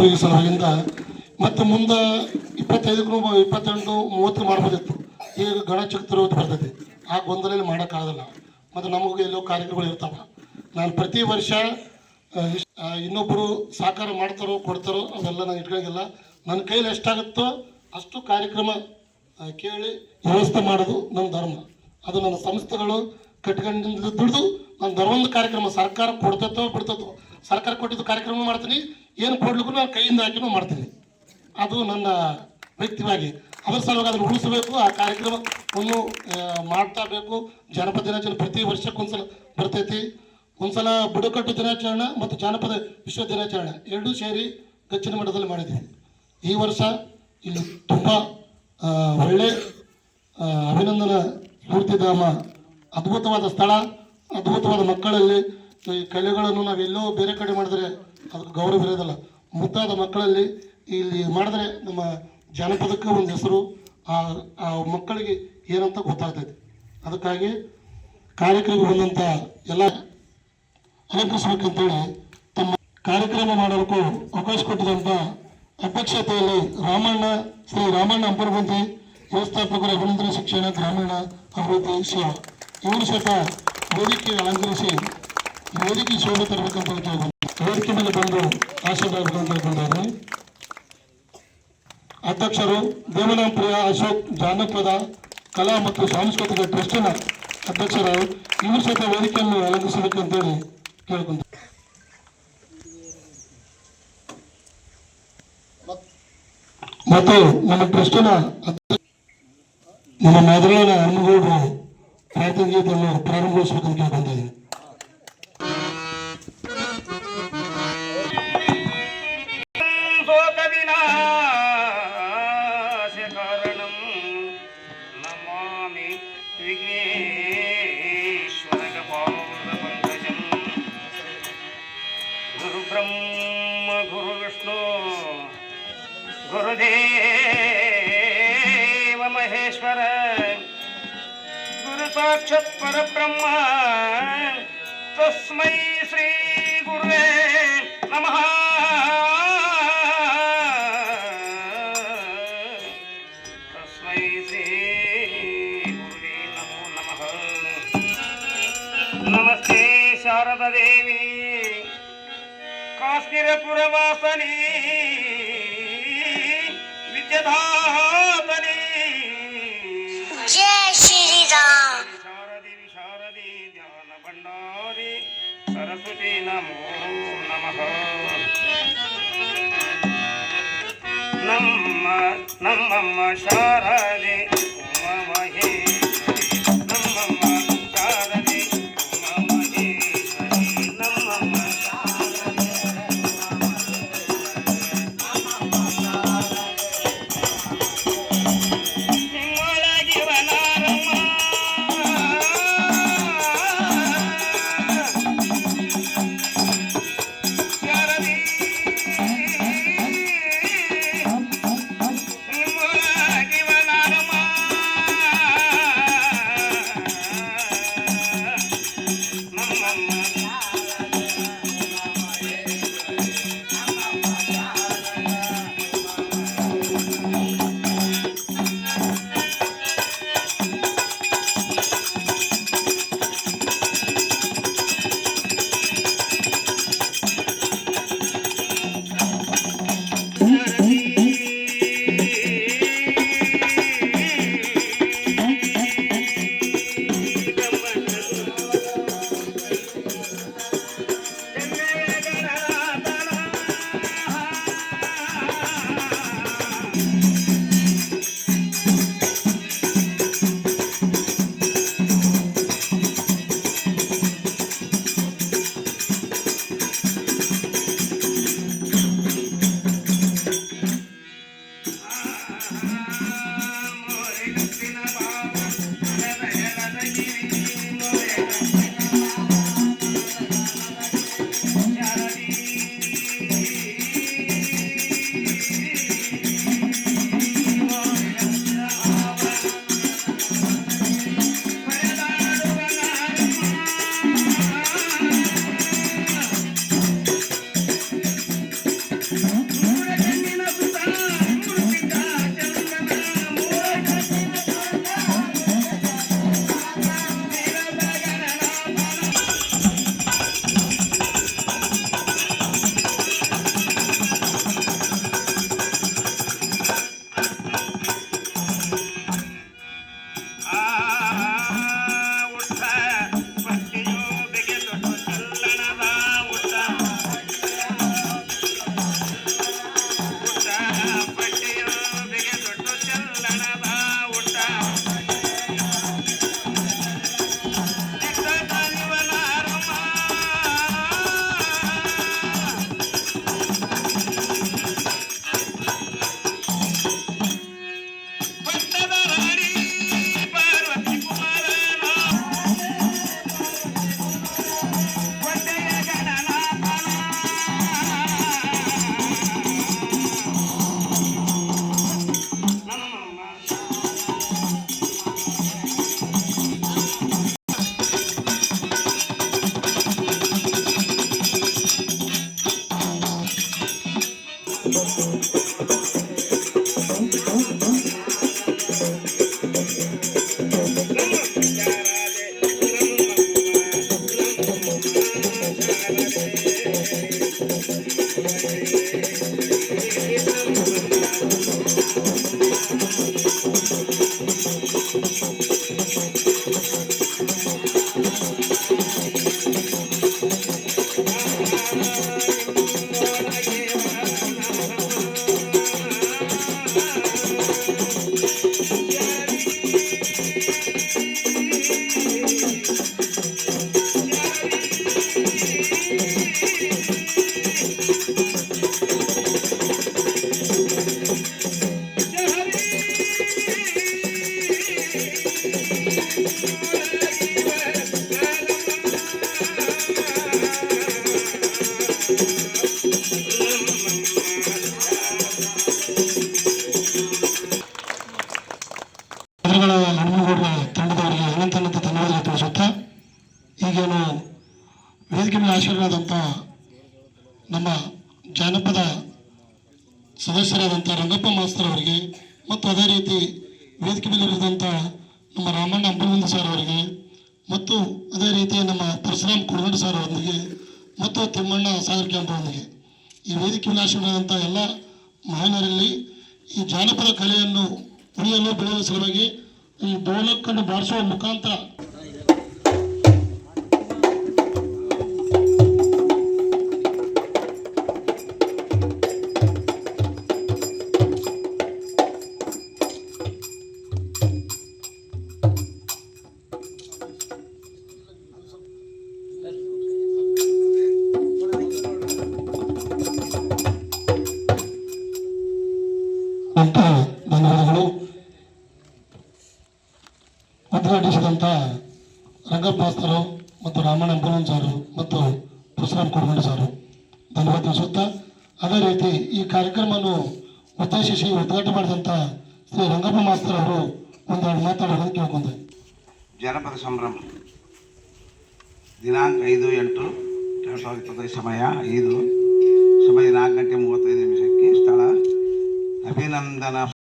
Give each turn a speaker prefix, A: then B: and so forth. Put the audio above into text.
A: ಊರಿಗೆ ಸಲುವಾಗಿಂದ ಮತ್ತು ಮುಂದೆ ಇಪ್ಪತ್ತೈದಕ್ಕೂ ಇಪ್ಪತ್ತೆಂಟು ಮೂವತ್ತು ಮಾಡ್ಬೋದಿತ್ತು. ಈಗ ಗಣೇಶ ಚತುರ್ಥಿ ಬರ್ತೈತಿ. ಆ ಗೊಂದಲಲ್ಲಿ ಮಾಡೋಕ್ಕಾಗಲ್ಲ. ಮತ್ತು ನಮಗೂ ಎಲ್ಲೋ ಕಾರ್ಯಕ್ರಮಗಳು ಇರ್ತಾವೆ. ನಾನು ಪ್ರತಿ ವರ್ಷ ಇನ್ನೊಬ್ಬರು ಸಹಕಾರ ಮಾಡ್ತಾರೋ, ಕೊಡ್ತಾರೋ, ಅವೆಲ್ಲ ನಾನು ಇಟ್ಕೊಂಡಿಲ್ಲ. ನನ್ನ ಕೈಲಿ ಎಷ್ಟಾಗುತ್ತೋ ಅಷ್ಟು ಕಾರ್ಯಕ್ರಮ ಕೇಳಿ ವ್ಯವಸ್ಥೆ ಮಾಡೋದು ನನ್ನ ಧರ್ಮ. ಅದು ನನ್ನ ಸಂಸ್ಥೆಗಳು ಕಟ್ಕೊಂಡಿಂದ ದುಡಿದು, ನನ್ನ ಧರ್ಮದ ಕಾರ್ಯಕ್ರಮ ಸರ್ಕಾರ ಕೊಡ್ತೈತೋ ಬಿಡ್ತೈತೋ, ಸರ್ಕಾರ ಕೊಟ್ಟಿದ್ದು ಕಾರ್ಯಕ್ರಮ ಮಾಡ್ತೀನಿ ಏನು ಕೊಡ್ಲಿಕ್ಕೂ ನಾನು ಕೈಯಿಂದ ಹಾಕಿನೂ ಮಾಡ್ತೀನಿ. ಅದು ನನ್ನ ವ್ಯಕ್ತಿವಾಗಿ. ಅವರ ಸಲುವಾಗಿ ಅದನ್ನು ಉಳಿಸಬೇಕು, ಆ ಕಾರ್ಯಕ್ರಮವನ್ನು ಮಾಡ್ತಾ ಬೇಕು. ಜಾನಪದ ದಿನಾಚರಣೆ ಪ್ರತಿ ವರ್ಷಕ್ಕೊಂದ್ಸಲ ಬರ್ತೈತಿ. ಒಂದ್ಸಲ ಬುಡಕಟ್ಟು ದಿನಾಚರಣೆ ಮತ್ತು ಜಾನಪದ ವಿಶ್ವ ದಿನಾಚರಣೆ ಎರಡೂ ಸೇರಿ ಗಚ್ಚಿನ ಮಠದಲ್ಲಿ ಮಾಡಿದ್ವಿ. ಈ ವರ್ಷ ಇಲ್ಲಿ ತುಂಬ ಒಳ್ಳೆ ಅಭಿನಂದನ ಸ್ಫೂರ್ತಿಧಾಮ ಅದ್ಭುತವಾದ ಸ್ಥಳ, ಅದ್ಭುತವಾದ ಮಕ್ಕಳಲ್ಲಿ ಈ ಕಲೆಗಳನ್ನು ನಾವೆಲ್ಲೋ ಬೇರೆ ಕಡೆ ಮಾಡಿದ್ರೆ ಗೌರವ ಇರೋದಿಲ್ಲ. ಮುಂತಾದ ಮಕ್ಕಳಲ್ಲಿ ಇಲ್ಲಿ ಮಾಡಿದ್ರೆ ನಮ್ಮ ಜಾನಪದಕ್ಕೆ ಒಂದು ಹೆಸರು, ಆ ಆ ಮಕ್ಕಳಿಗೆ ಏನಂತ ಗೊತ್ತಾಗ್ತೈತಿ. ಅದಕ್ಕಾಗಿ ಕಾರ್ಯಕ್ರಮ ಬಂದಂಥ ಎಲ್ಲ ಅಲಂಕರಿಸಬೇಕಂತೇಳಿ ತಮ್ಮ ಕಾರ್ಯಕ್ರಮ ಮಾಡಲು ಅವಕಾಶ ಕೊಟ್ಟಿದಂಥ ಅಧ್ಯಕ್ಷತೆಯಲ್ಲಿ ರಾಮಣ್ಣ, ಶ್ರೀ ರಾಮಣ್ಣ ಅಂಬರಗುಂದಿ ವ್ಯವಸ್ಥಾಪಕರು ಅಭಿನಂದನ ಶಿಕ್ಷಣ, ಗ್ರಾಮೀಣ ಅಭಿವೃದ್ಧಿ ಸೇವಾ. ಇವರು ಸಹ ವೇದಿಕೆ ಅಲಂಕರಿಸಿ, ವೇದಿಕೆ ಶೋಭೆ ತರಬೇಕಂತ ವೇದಿಕೆ ಮೇಲೆ ಬಂದು ಆಶೀರ್ವಾದ ಅಂತ ಹೇಳ್ಕೊಂಡಿದ್ದಾರೆ ಅಧ್ಯಕ್ಷರು ದೇವನಾಂಪ್ರಿಯ ಅಶೋಕ್ ಜಾನಪದ ಕಲಾ ಮತ್ತು ಸಾಂಸ್ಕೃತಿಕ ಟ್ರಸ್ಟಿನ ಅಧ್ಯಕ್ಷರು ಇವರು ಸಹಿತ ವೇದಿಕೆಯನ್ನು ಅಲಂಕರಿಸಬೇಕಂತೇಳಿ ಕೇಳ್ಕೊಂತಾರೆ ಮತ್ತು ನಮ್ಮ ಟ್ರಸ್ಟಿನ ಅಧ್ಯ- ನಮ್ಮ ಮೊದಲಿನ ಹನುಮಗೌಡರು ಪ್ರಾರ್ಥನೆ ಗೀತೆಯನ್ನು ಪ್ರಾರಂಭಿಸಬೇಕಂತ
B: गुरुब्रह्म गुरुविष्णु गुरुदेव महेश्वर गुरु साक्षात् परब्रह्म तस्मै కురవాసని విద్యధాసని శారది విశారది ధ్యాన
A: భండారి సరస్వతి నమో నమ. నమ్మ నమ్మమ్మ శారది. ವೇದಿಕೆ ಮೇಲೆ ನಮ್ಮ ಜಾನಪದ ಸದಸ್ಯರಾದಂಥ ರಂಗಪ್ಪ ಮಾಸ್ತರ್ ಅವರಿಗೆ ಮತ್ತು ಅದೇ ರೀತಿ ವೇದಿಕೆ ಮೇಲೆ ಇರಿದಂಥ ನಮ್ಮ ರಾಮಣ್ಣ ಅಂಬಲಗುಂದ ಸರ್ ಅವರಿಗೆ ಮತ್ತು ಅದೇ ರೀತಿ ನಮ್ಮ ಪರಶುರಾಮ್ ಕುಳಗಡೆ ಸರ್ ಅವರೊಂದಿಗೆ ಮತ್ತು ತಿಮ್ಮಣ್ಣ ಸಾಗರ್ ಕ್ಯಾಂಪ್ ಅವರೊಂದಿಗೆ ಈ ವೇದಿಕೆ ಮೇಲೆ ಎಲ್ಲ ಮಹಾನರಲ್ಲಿ ಈ ಜಾನಪದ ಕಲೆಯನ್ನು ಉಳಿಯಲು ಬೆಳೆಯುವ ಸಲುವಾಗಿ ಈ ಡೋಲಕ್ಕನ್ನು ಬಾರಿಸುವ ಮುಖಾಂತರ ಅಂತ ಧನ್ಯವಾದಗಳು ಉದ್ಘಾಟಿಸಿದಂಥ ರಂಗಪ್ಪ ಮಾಸ್ತರು ಮತ್ತು ರಾಮಣ್ಣ ಅಂಬುಲನ್ ಸಾರು ಮತ್ತು ಪರಶುರಾಮ್ ಕುರ್ಮಂಡಿ ಸಾರು. ಧನ್ಯವಾದ ತಿಳಿಸುತ್ತಾ, ಅದೇ ರೀತಿ ಈ ಕಾರ್ಯಕ್ರಮವನ್ನು ಉದ್ದೇಶಿಸಿ ಉದ್ಘಾಟನೆ ಮಾಡಿದಂಥ ಶ್ರೀ ರಂಗಪ್ಪ ಮಾಸ್ತರ್ ಅವರು ಒಂದೆರಡು ಮಾತಾಡೋದನ್ನು ಕೇಳ್ಕೊಂಡೆ.
C: ಜನಪದ ಸಂಭ್ರಮ. ದಿನಾಂಕ ಐದು ಎಂಟು, ಎರಡು ಸಾವಿರದ ಇಪ್ಪತ್ತೈದು ಸಮಯ ಐದು, ಸಮಯ ನಾಲ್ಕು ಗಂಟೆ ಮೂವತ್ತೈದು ನಿಮಿಷಕ್ಕೆ ಸ್ಥಳ ಅಭಿನಂದನ